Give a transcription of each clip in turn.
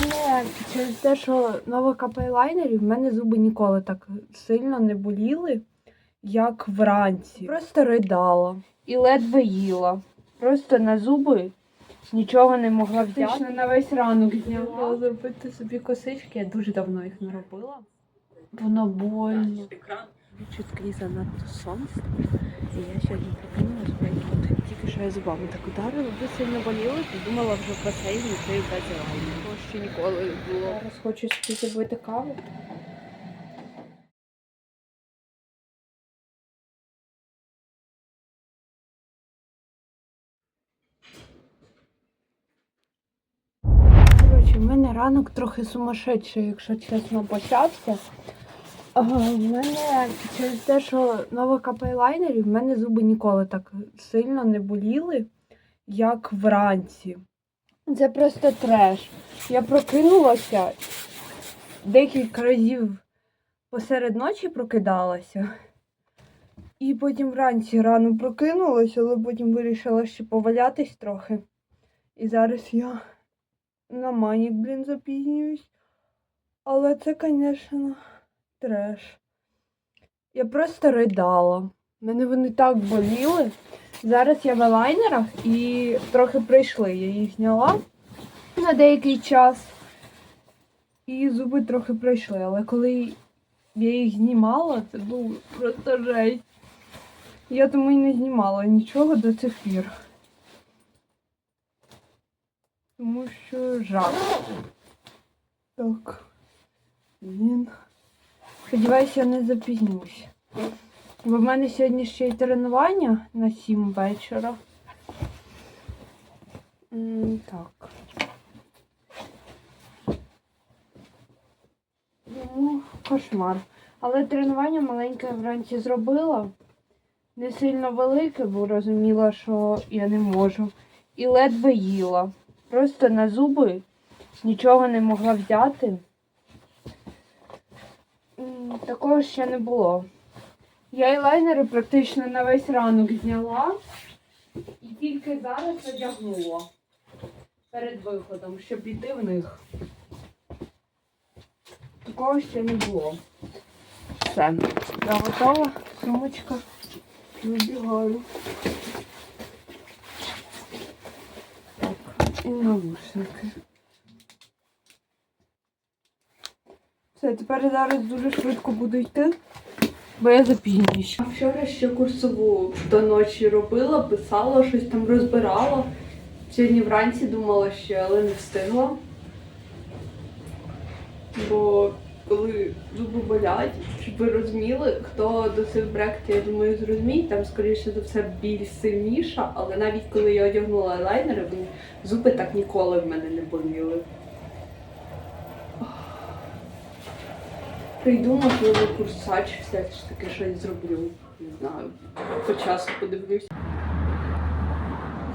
мене через те, що нова КП лайнерів, в мене зуби ніколи так сильно не боліли, як вранці. Просто ридала і ледве їла. Просто на зуби нічого не могла взяти. на весь ранок зняла зробити собі косички. Я дуже давно їх не робила. Воно больно. Чутки занадто сонце. І я сьогодні прокинулась тут. Тільки що я зубами так ударила, ви сильно боліли, то думала вже басейні це і без лайнерів. Того ще ніколи не було. Зараз хочу зробити каву. В мене ранок трохи сумасшедший, якщо чесно, почався. А, В мене через те, що нова КП лайнерів, в мене зуби ніколи так сильно не боліли, як вранці. Це просто треш. Я прокинулася декілька разів посеред ночі прокидалася. І потім вранці рано прокинулася, але потім вирішила ще повалятись трохи. І зараз я на манік, блін, запізнююсь. Але це, звісно, треш. Я просто ридала. Мене вони так боліли. Зараз я в елайнерах і трохи прийшли. Я їх зняла на деякий час. І зуби трохи пройшли. Але коли я їх знімала, це було просто жесть. Я тому і не знімала нічого до цих пір. Тому що жах. Так. Блін. Сподіваюся, я не запізнюсь. Бо в мене сьогодні ще й тренування на 7 вечора. Так. Ну, кошмар. Але тренування маленьке вранці зробила. Не сильно велике, бо розуміла, що я не можу. І ледве їла. Просто на зуби нічого не могла взяти. Такого ще не було. Я ейлайнери практично на весь ранок зняла і тільки зараз одягнула перед виходом, щоб піти в них. Такого ще не було. Все, я готова, сумочка, вибігаю. Так, і навушники. Все, тепер зараз дуже швидко буду йти, бо я запізнююсь. Вчора ще курсову до ночі робила, писала, щось там розбирала. Сьогодні вранці думала ще, але не встигла. Бо коли зуби болять, щоб ви розуміли, хто досив бректи, я думаю, зрозуміє, там, скоріше за все, біль сильніша, але навіть коли я одягнула лайнери, зуби так ніколи в мене не боліли. Прийду, можливо, курсач все ж таки щось зроблю. Не знаю. По часу подивлюсь.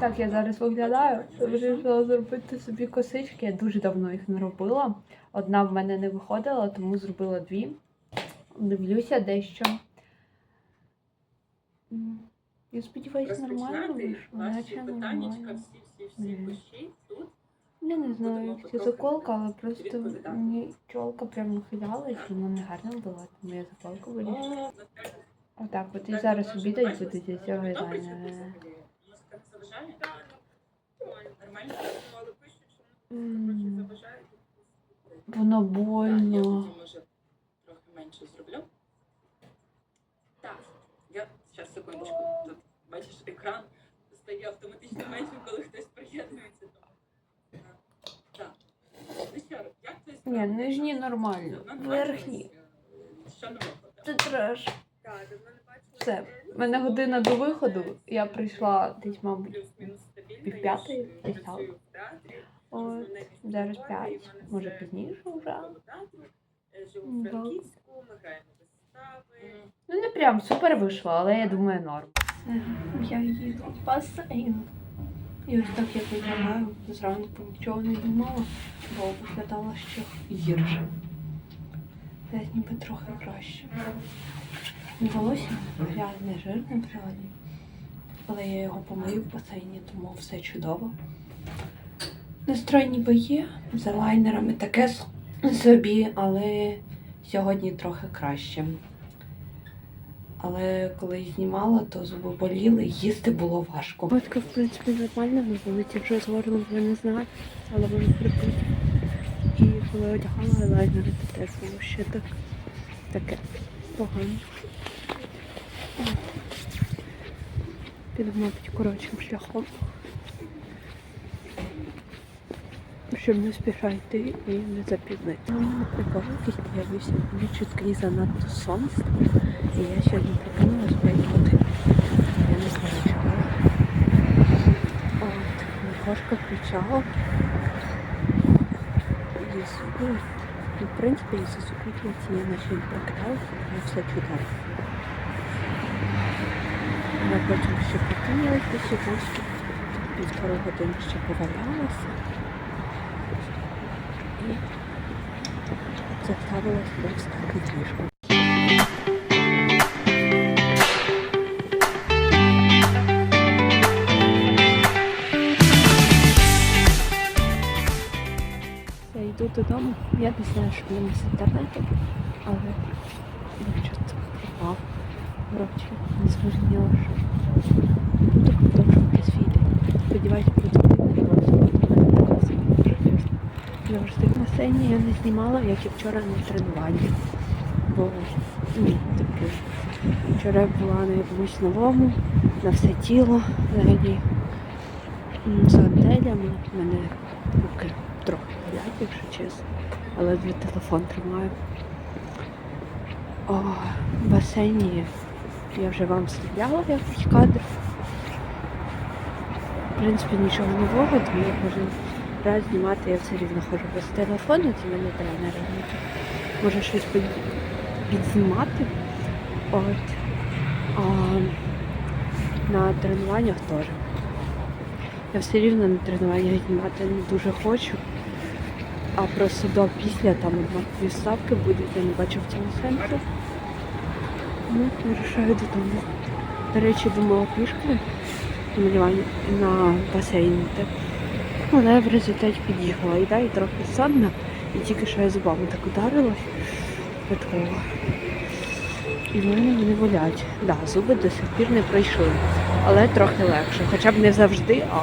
Так я зараз виглядаю. Вирішила зробити собі косички. Я дуже давно їх не робила. Одна в мене не виходила, тому зробила дві. Дивлюся дещо. Я сподіваюся, нормально вийшло. Наче нормально. всі-всі-всі Мгм. кущі тут. Я не знаю, як заколка, але просто мені чолка прям нахилялась, воно не гарно було, тому я заколку вирішила. Отак, от і зараз так, обідають так, будуть цього чи коротше заважають. Воно больно. трохи менше зроблю. Так, я, зараз, секундочку, тут, бачиш, екран стає автоматично меншим, коли хтось приєднується. до- Так. Ну що, як твої Ні, нижні нормально. Нормально? Верхні. Це треш. Все. У мене година до виходу. Я прийшла десь, мабуть. Пів п'ятої, десь так. От, зараз п'ять, може пізніше вже. Е, Ну. Ну не прям супер вийшло, але я думаю норм. Я їду в басейн. І ось так я виглядаю. Зранку нічого не думала, бо виглядала ще гірше. Десь ніби трохи краще. Волосся грязне, жирне взагалі. Але я його помию в басейні, тому все чудово. Настрой ніби є, з лайнерами таке собі, але сьогодні трохи краще. Але коли знімала, то зуби боліли, їсти було важко. Батька, в принципі, нормально на вулиці вже з горлом вже не знаю, але воно припить. І коли одягала лайнери, то теж було ще так таке погано. Піду, мабуть, коротшим шляхом. Щоб не спішати і не запізнити. Ну, не прикол, якийсь появився. Мені чутки занадто сонце. І я сьогодні прокинулась в 5. Я не знаю чого. От, Михошка кричала. І зуби. Ну, в принципі, і засукутниці я наче не прокидалася, я все чудово. Вона потім ще прокинулась до сьогодні. Півтори години ще повалялася. І заставилась повстати з ліжка. Я не знаю, що в мене з інтернетом, але щось пропав. Коротше, не зрозуміло, що буду продовжувати свій день. Сподіваюсь, продуктивний розгляд. Завжди в басейні я не знімала, як і вчора на тренуванні. Бо ну, таке. Вчора я була на якомусь новому, на все тіло, взагалі м, з гантелями. У мене руки трохи болять, якщо чесно. Але телефон тримаю. О, в басейні я вже вам вставляла якийсь кадр. В принципі, нічого нового, тому я кожен раз знімати я все рівно ходжу без телефону, це мене тренер. Може щось під- підзнімати. От. А на тренуваннях теж. Я все рівно на тренуваннях знімати не дуже хочу. А просто до після там однакові ставки будуть, я не бачу в цьому сенсу. Ну, вирішаю додому. До речі, думала пішки на басейні. Але в результаті під'їхала. І да, і трохи сонна. І тільки що я зубами так ударилась випадково. І в мене вони болять. Да, зуби до сих пір не пройшли. Але трохи легше. Хоча б не завжди, а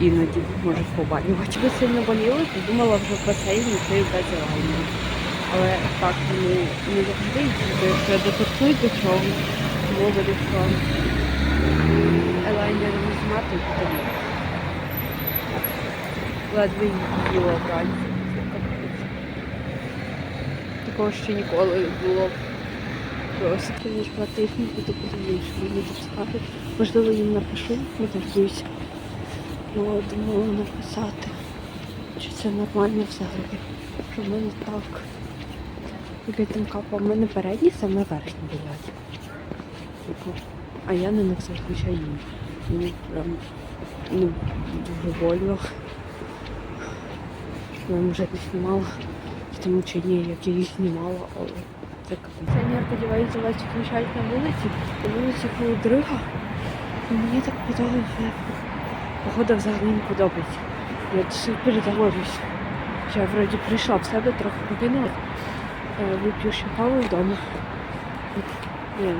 іноді можуть побалювати. Ви сильно боліли, то думала вже в басейні це і без лайнерів. Але так вони не завжди, якщо я доторкнусь до чогось, тому вирішила елайнер не знімати, то ні. Ледве їла вранці. Такого ще ніколи не було. Просто ніж два тижні буду подивитися, мені скажуть. Можливо, їм напишу, не дождусь. Ну, думала написати. Чи це нормально взагалі? Що в мене так. Там капа, в мене передні саме верхні болять. Типу, А я на них зазвичай їм. Мені прям ну, дуже больно. Я вже не знімала, тому чи ні, як я їх знімала, але це капець. Я сподіваюся, вас включають на вулиці. На вулиці холодрига. І мені так подобається. Погода взагалі не подобається. Я до сих. Я вроді прийшла в себе, трохи покинула. Е, Вип'ю ще каву вдома. Ні.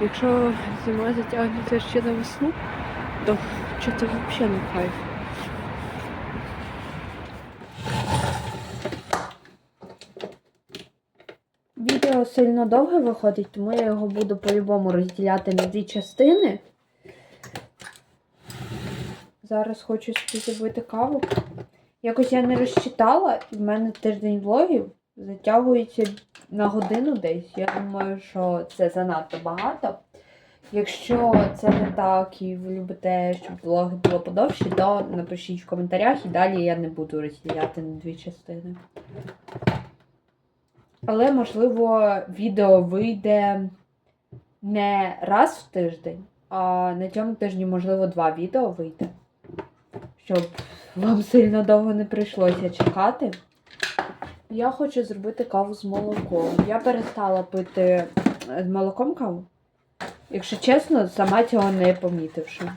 Якщо зима затягнеться ще на весну, то що це взагалі не кайф. Відео сильно довге виходить, тому я його буду по-любому розділяти на дві частини. Зараз хочу собі зробити каву. Якось я не розчитала, і в мене тиждень влогів затягується на годину десь. Я думаю, що це занадто багато. Якщо це не так і ви любите, щоб влоги було подовші, то напишіть в коментарях і далі я не буду розділяти на дві частини. Але, можливо, відео вийде не раз в тиждень, а на цьому тижні, можливо, два відео вийде. Щоб вам сильно довго не прийшлося чекати. Я хочу зробити каву з молоком. Я перестала пити з молоком каву. Якщо чесно, сама цього не помітивши.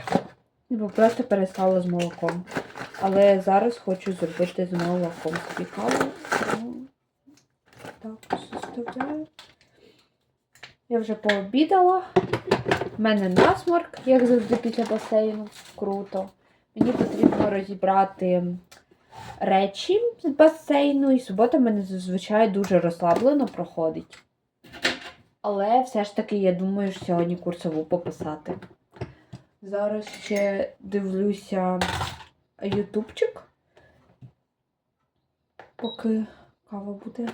Бо просто перестала з молоком. Але зараз хочу зробити з молоком собі каву. Так, составляю. Я вже пообідала. У мене насморк, як завжди після басейну. Круто. Мені потрібно розібрати речі з басейну, і субота мене зазвичай дуже розслаблено проходить. Але все ж таки, я думаю, що сьогодні курсову пописати. Зараз ще дивлюся ютубчик. Поки кава буде.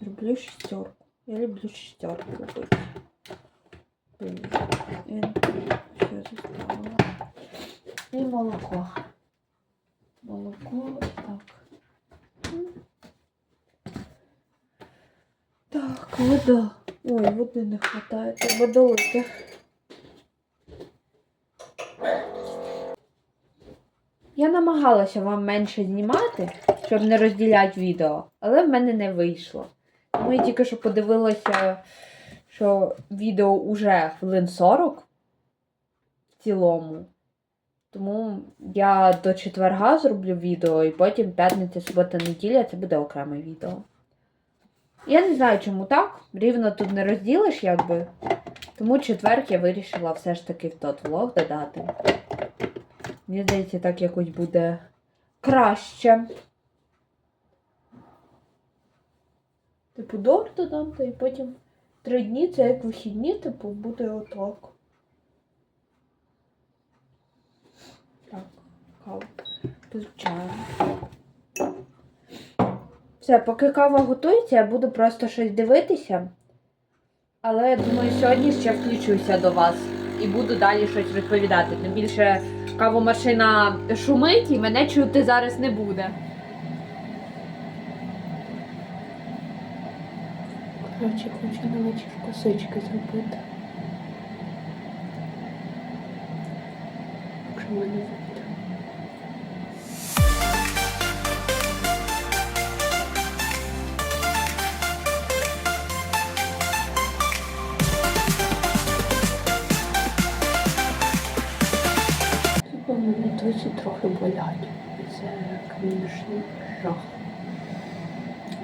Роблю шістерку. Я люблю шістерку робити. Я що заставила. І молоко. Молоко, так. Так, вода. Ой, води не вистачає. Треба долити. Я намагалася вам менше знімати, щоб не розділяти відео, але в мене не вийшло. Тому я тільки що подивилася, що відео уже хвилин 40 в цілому. Тому я до четверга зроблю відео, і потім п'ятниця, субота, неділя це буде окреме відео. Я не знаю, чому так. Рівно тут не розділиш, якби. Тому четверг я вирішила все ж таки в тот влог додати. Мені здається, так якось буде краще. Типу, дор додам, та і потім три дні це як вихідні, типу, буде отак. Так, каву. Включаємо. Все, поки кава готується, я буду просто щось дивитися. Але я думаю, сьогодні ще включуся до вас і буду далі щось розповідати. Тим більше кавомашина шумить і мене чути зараз не буде. Коротше, хочу на вечір косички зробити. Якщо мене жах.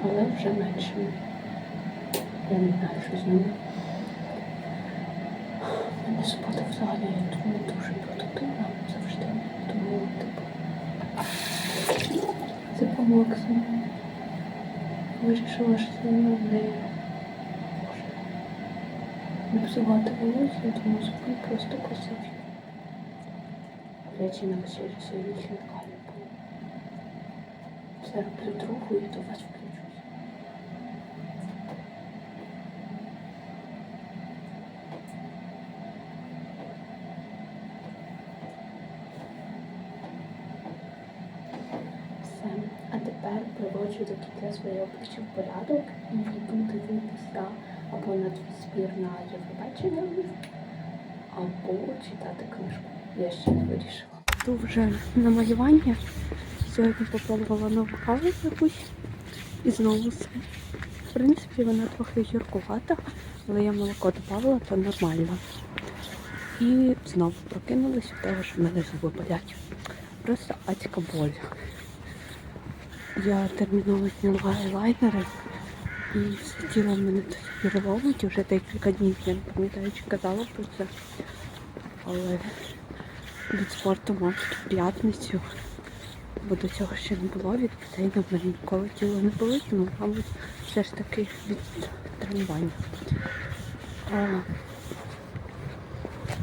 Але вже менше. Я не знаю, що з ними. У мене субота взагалі не дуже продуктивна завжди. Тому, типу, це по максимуму. Вирішила, що це не не псувати волосся, тому зроблю просто косички. Речі на вечері сьогодні другу і до вас включусь. Все. А тепер приводжу до кінця своє обличчя в порядок і йду дивитися або на твій збір на Євробачення, або читати книжку. Я ще не вирішила. Йду вже на. Сьогодні попробувала нову каву якусь і знову все. В принципі, вона трохи гіркувата, але я молоко додавала, то нормально. І знову прокинулася від того, що в мене зуби болять. Просто адська боль. Я терміново зняла айлайнери і все тіло мене до сих пір ломить вже декілька днів. Я не пам'ятаю, чи казала про це. Але від спорту, мабуть, в п'ятницю. Бо до цього ще не було від басейну, в мене ніколи тіло не болить, тому, мабуть, все ж таки від тренування. А,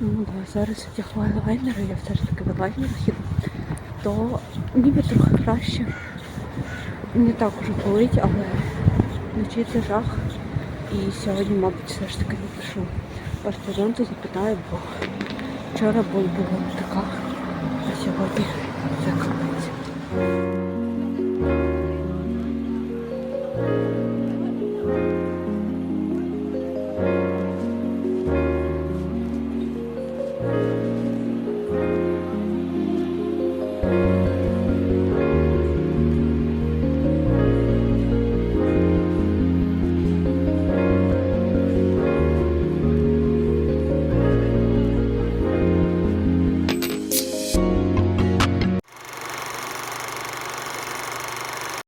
ну, да, зараз одягла лайнери, я все ж таки в лайнерах їду, то ніби трохи краще. Не так уже болить, але вночі це жах. І сьогодні, мабуть, все ж таки напишу ортодонту, запитаю, бо вчора боль була така, а сьогодні все капець.